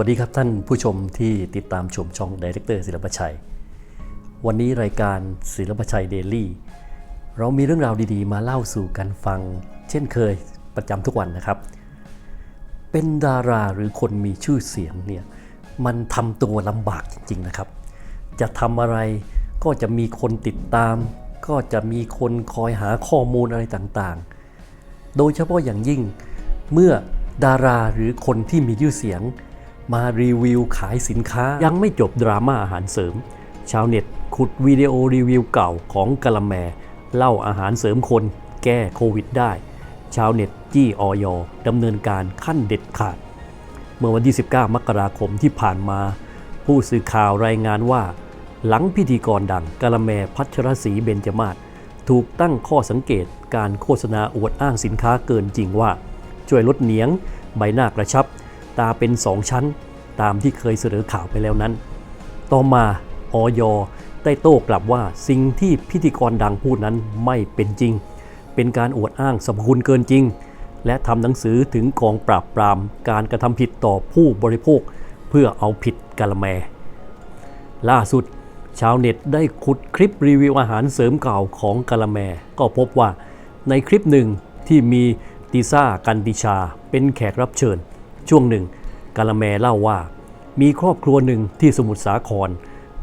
วัสดีครับท่านผู้ชมที่ติดตามชมช่องดีเรคเตอร์ศิลปชัย วันนี้รายการศิลปชัยเดลี่เรามีเรื่องราวดีๆ มาเล่าสู่กันฟัง เช่นเคยประจำทุกวันนะครับ เป็นดาราหรือคนมีชื่อเสียงเนี่ยมันทำตัวลำบากจริงๆนะครับ จะทำอะไรก็จะมีคนติดตาม ก็จะมีคนคอยหาข้อมูลอะไรต่างๆ โดยเฉพาะอย่างยิ่งเมื่อดาราหรือคนที่มีชื่อเสียง มารีวิวขายสินค้า ยังไม่จบดราม่าอาหารเสริม ชาวเน็ตขุดวิดีโอรีวิวเก่าของกะละแม เล่าอาหารเสริมคน แก้โควิดได้ ชาวเน็ตจี้ออยดำเนินการขั้นเด็ดขาด เมื่อวันที่ 19 มกราคมที่ผ่านมา ผู้สื่อข่าวรายงานว่า หลังพิธีกรดังกะละแมพัชรศรีเบญจมาศถูกตั้งข้อสังเกตการโฆษณาอวดอ้างสินค้าเกินจริงว่า ช่วยลดเหนียง ใบหน้ากระชับ ตาเป็นสองชั้น ตามที่เคยเสนอข่าวไปแล้วนั้น ต่อมาออยได้โต้กลับว่าสิ่งที่พิธีกรดังพูดนั้นไม่เป็นจริง เป็นการอวดอ้างสรรพคุณเกินจริง และทำหนังสือถึงกองปราบปรามการกระทำผิดต่อผู้บริโภค เพื่อเอาผิดกาละแม ล่าสุด ชาวเน็ตได้ขุดคลิปรีวิวอาหารเสริมเก่าของกาละแม ก็พบว่าในคลิปหนึ่งที่มีติซ่ากันติชาเป็นแขกรับเชิญ ช่วงหนึ่งกาละแมเล่าว่า มีครอบครัวหนึ่งที่สมุทรสาคร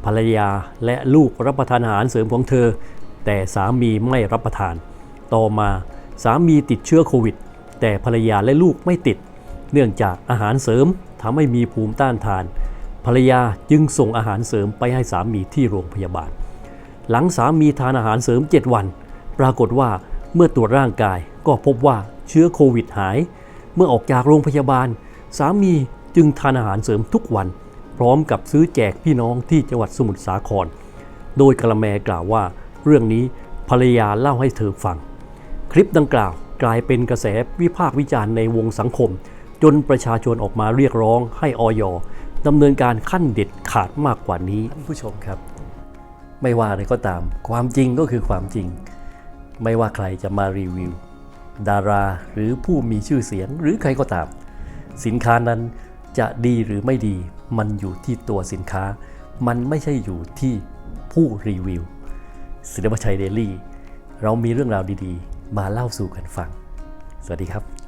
ภรรยาและลูกรับประทานอาหารเสริมของเธอ แต่สามีไม่รับประทาน ต่อมาสามีติดเชื้อโควิด แต่ภรรยาและลูกไม่ติด เนื่องจากอาหารเสริมทำให้มีภูมิต้านทาน ภรรยาจึงส่งอาหารเสริมไปให้สามีที่โรงพยาบาล หลังสามีทานอาหารเสริม 7 วัน ปรากฏว่าเมื่อตรวจร่างกายก็พบว่าเชื้อโควิดหาย เมื่อออกจากโรงพยาบาล สามีจึงทานอาหารเสริมทุกวัน พร้อมกับซื้อแจกพี่น้องที่จังหวัดสมุทรสาคร โดยกระแมกล่าวว่า เรื่องนี้ภรรยาเล่าให้เธอฟัง คลิปดังกล่าวกลายเป็นกระแสวิพากษ์วิจารณ์ในวงสังคม จนประชาชนออกมาเรียกร้องให้ออยดำเนินการขั้นเด็ดขาดมากกว่านี้ท่านผู้ชมครับ ไม่ว่าอะไรก็ตาม ความจริงก็คือความจริง ไม่ว่าใครจะมารีวิว ดาราหรือผู้มีชื่อเสียงหรือใครก็ตาม สินค้านั้นจะดีหรือไม่ดี มันอยู่ที่ตัวสินค้า มันไม่ใช่อยู่ที่ผู้รีวิวศิลปชัยเดลี่ เรามีเรื่องราวดีๆ มาเล่าสู่กันฟัง สวัสดีครับ